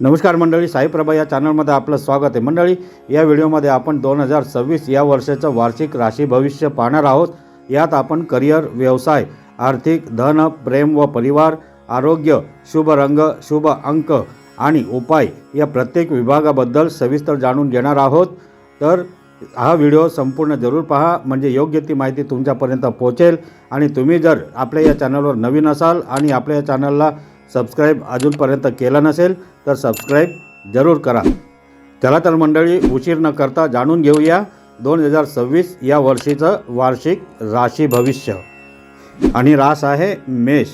नमस्कार मंडळी साईप्रभा या चॅनलमध्ये आपलं स्वागत आहे. मंडळी या व्हिडिओमध्ये आपण दोन हजार सव्वीस या वर्षाचं वार्षिक राशी भविष्य पाहणार आहोत. यात आपण करिअर व्यवसाय आर्थिक धन प्रेम व परिवार आरोग्य शुभ रंग शुभ अंक आणि उपाय या प्रत्येक विभागाबद्दल सविस्तर जाणून घेणार आहोत. तर हा व्हिडिओ संपूर्ण जरूर पहा म्हणजे योग्य ती माहिती तुमच्यापर्यंत पोहोचेल. आणि तुम्ही जर आपल्या या चॅनलवर नवीन असाल आणि आपल्या या चॅनलला सबस्क्राईब अजूनपर्यंत केला नसेल तर सबस्क्राईब जरूर करा. चला तर मंडळी उशीर न करता जाणून घेऊया दोन हजार सव्वीस या वर्षीचं वार्षिक राशी भविष्य. आणि रास आहे मेष.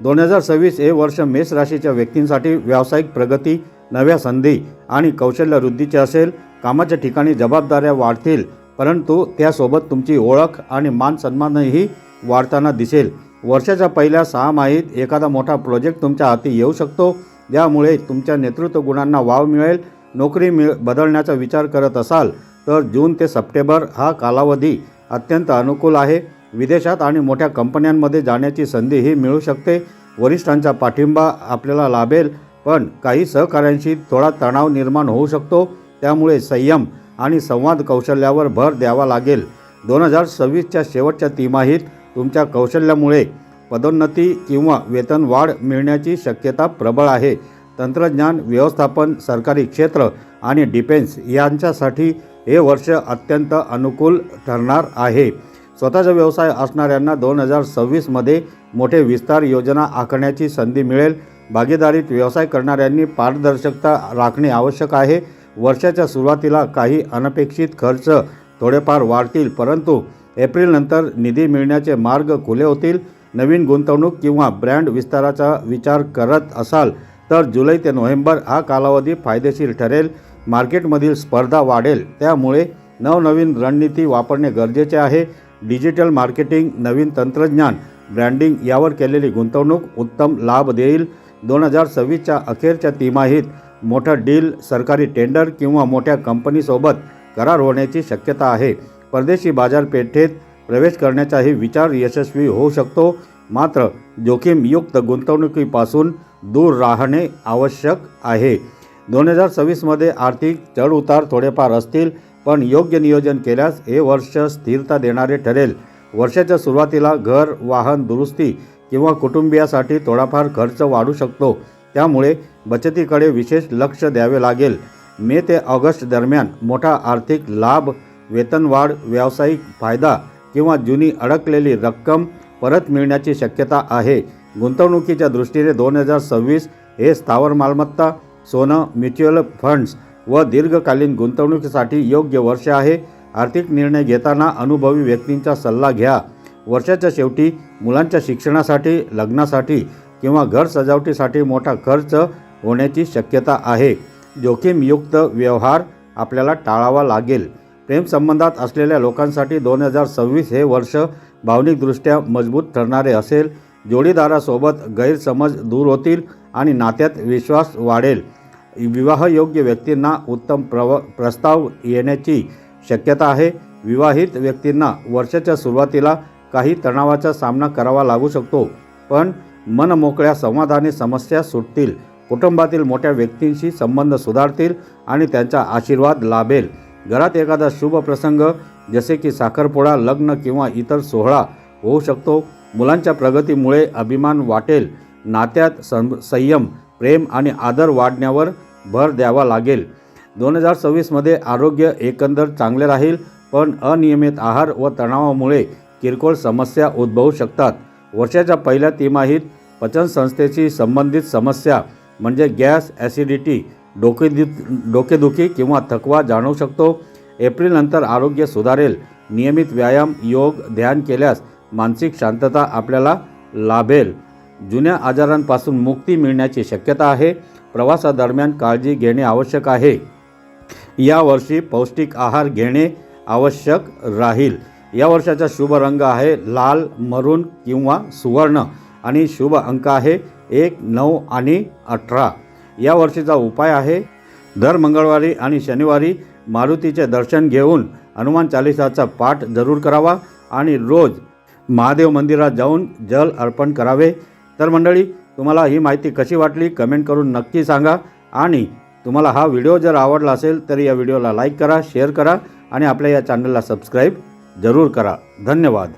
दोन हजार सव्वीस हे वर्ष मेष राशीच्या व्यक्तींसाठी व्यावसायिक प्रगती नव्या संधी आणि कौशल्य वृद्धीचे असेल. कामाच्या ठिकाणी जबाबदाऱ्या वाढतील परंतु त्यासोबत तुमची ओळख आणि मान सन्मानही वाढताना दिसेल. वर्षाच्या पहिल्या सहा माहीत एखादा मोठा प्रोजेक्ट तुमच्या हाती येऊ शकतो. ज्यामुळे तुमच्या नेतृत्व गुणांना वाव मिळेल. नोकरी मिळ बदलण्याचा विचार करत असाल तर जून ते सप्टेंबर हा कालावधी अत्यंत अनुकूल आहे. विदेशात आणि मोठ्या कंपन्यांमध्ये जाण्याची संधीही मिळू शकते. वरिष्ठांचा पाठिंबा आपल्याला लाभेल पण काही सहकाऱ्यांशी थोडा तणाव निर्माण होऊ शकतो. त्यामुळे संयम आणि संवाद कौशल्यावर भर द्यावा लागेल. दोन हजार सव्वीसच्या शेवटच्या तिमाहीत तुमच्या कौशल्यामुळे पदोन्नती किंवा वेतन वाढ मिळण्याची शक्यता प्रबळ आहे. तंत्रज्ञान व्यवस्थापन सरकारी क्षेत्र आणि डिफेन्स यांच्यासाठी हे वर्ष अत्यंत अनुकूल ठरणार आहे. स्वतःचा व्यवसाय असणाऱ्यांना दोन हजार सव्वीसमध्ये मोठे विस्तार योजना आखण्याची संधी मिळेल. भागीदारीत व्यवसाय करणाऱ्यांनी पारदर्शकता राखणे आवश्यक आहे. वर्षाच्या सुरुवातीला काही अनपेक्षित खर्च थोडेफार वाढतील परंतु एप्रिलनंतर निधी मिळण्याचे मार्ग खुले होतील नवीन गुंतवणूक किंवा ब्रँड विस्ताराचा विचार करत असाल तर जुलै ते नोव्हेंबर हा कालावधी फायदेशीर ठरेल. मार्केटमधील स्पर्धा वाढेल त्यामुळे नवनवीन रणनीती वापरणे गरजेचे आहे. डिजिटल मार्केटिंग नवीन तंत्रज्ञान ब्रँडिंग यावर केलेली गुंतवणूक उत्तम लाभ देईल. दोन हजार सव्वीसच्या अखेरच्या तिमाहीत मोठं डील सरकारी टेंडर किंवा मोठ्या कंपनीसोबत करार होण्याची शक्यता आहे. परदेशी बाजारपेठेत प्रवेश करण्याचाही विचार यशस्वी होऊ शकतो. मात्र जोखीमयुक्त गुंतवणुकीपासून दूर राहणे आवश्यक आहे. दोन हजार सव्वीसमध्ये आर्थिक चढउतार थोडेफार असतील पण योग्य नियोजन केल्यास हे वर्ष स्थिरता देणारे ठरेल. वर्षाच्या सुरुवातीला घर वाहन दुरुस्ती किंवा कुटुंबियासाठी थोडाफार खर्च वाढू शकतो. त्यामुळे बचतीकडे विशेष लक्ष द्यावे लागेल. मे ते ऑगस्ट दरम्यान मोठा आर्थिक लाभ वेतनवाढ व्यावसायिक फायदा किंवा जुनी अडकलेली रक्कम परत मिळण्याची शक्यता आहे. गुंतवणुकीच्या दृष्टीने दोन हजार सव्वीस हे स्थावर मालमत्ता सोनं म्युच्युअल फंड्स व दीर्घकालीन गुंतवणुकीसाठी योग्य वर्ष आहे. आर्थिक निर्णय घेताना अनुभवी व्यक्तींचा सल्ला घ्या. वर्षाच्या शेवटी मुलांच्या शिक्षणासाठी लग्नासाठी किंवा घर सजावटीसाठी मोठा खर्च होण्याची शक्यता आहे. जोखीमयुक्त व्यवहार आपल्याला टाळावा लागेल. प्रेमसंबंधात असलेल्या लोकांसाठी दोन हजार सव्वीस हे वर्ष भावनिकदृष्ट्या मजबूत ठरणारे असेल. जोडीदारासोबत गैरसमज दूर होतील आणि नात्यात विश्वास वाढेल. विवाहयोग्य व्यक्तींना उत्तम प्रव प्रस्ताव येण्याची शक्यता आहे. विवाहित व्यक्तींना वर्षाच्या सुरुवातीला काही तणावाचा सामना करावा लागू शकतो पण मनमोकळ्या संवादाने समस्या सुटतील. कुटुंबातील मोठ्या व्यक्तींशी संबंध सुधारतील आणि त्यांचा आशीर्वाद लाभेल. घरात एखादा शुभ प्रसंग जसे की साखरपोळा लग्न किंवा इतर सोहळा होऊ शकतो. मुलांच्या प्रगतीमुळे अभिमान वाटेल. नात्यात सं संयम प्रेम आणि आदर वाढण्यावर भर द्यावा लागेल. दोन हजार सव्वीसमध्ये आरोग्य एकंदर चांगले राहील पण अनियमित आहार व तणावामुळे किरकोळ समस्या उद्भवू शकतात. वर्षाच्या पहिल्या तिमाहीत पचनसंस्थेशी संबंधित समस्या म्हणजे गॅस ॲसिडिटी डोकेदु डोकेदुखी किंवा थकवा जाणवू शकतो. एप्रिलनंतर आरोग्य सुधारेल. नियमित व्यायाम योग ध्यान केल्यास मानसिक शांतता आपल्याला लाभेल. जुन्या आजारांपासून मुक्ती मिळण्याची शक्यता आहे. प्रवासादरम्यान काळजी घेणे आवश्यक आहे. यावर्षी पौष्टिक आहार घेणे आवश्यक राहील. या वर्षाचा शुभ रंग आहे लाल मरून किंवा सुवर्ण आणि शुभ अंक आहे एक नऊ आणि अठरा. या वर्षीचा उपाय आहे दर मंगळवारी आणि शनिवारी मारुतीचे दर्शन घेऊन हनुमान चालिसाचा पाठ जरूर करावा आणि रोज महादेव मंदिरात जाऊन जल अर्पण करावे. तर मंडळी तुम्हाला ही माहिती कशी वाटली कमेंट करून नक्की सांगा आणि तुम्हाला हा व्हिडिओ जर आवडला असेल तर या व्हिडिओला लाईक करा शेअर करा आणि आपल्या या चॅनलला सबस्क्राईब जरूर करा. धन्यवाद.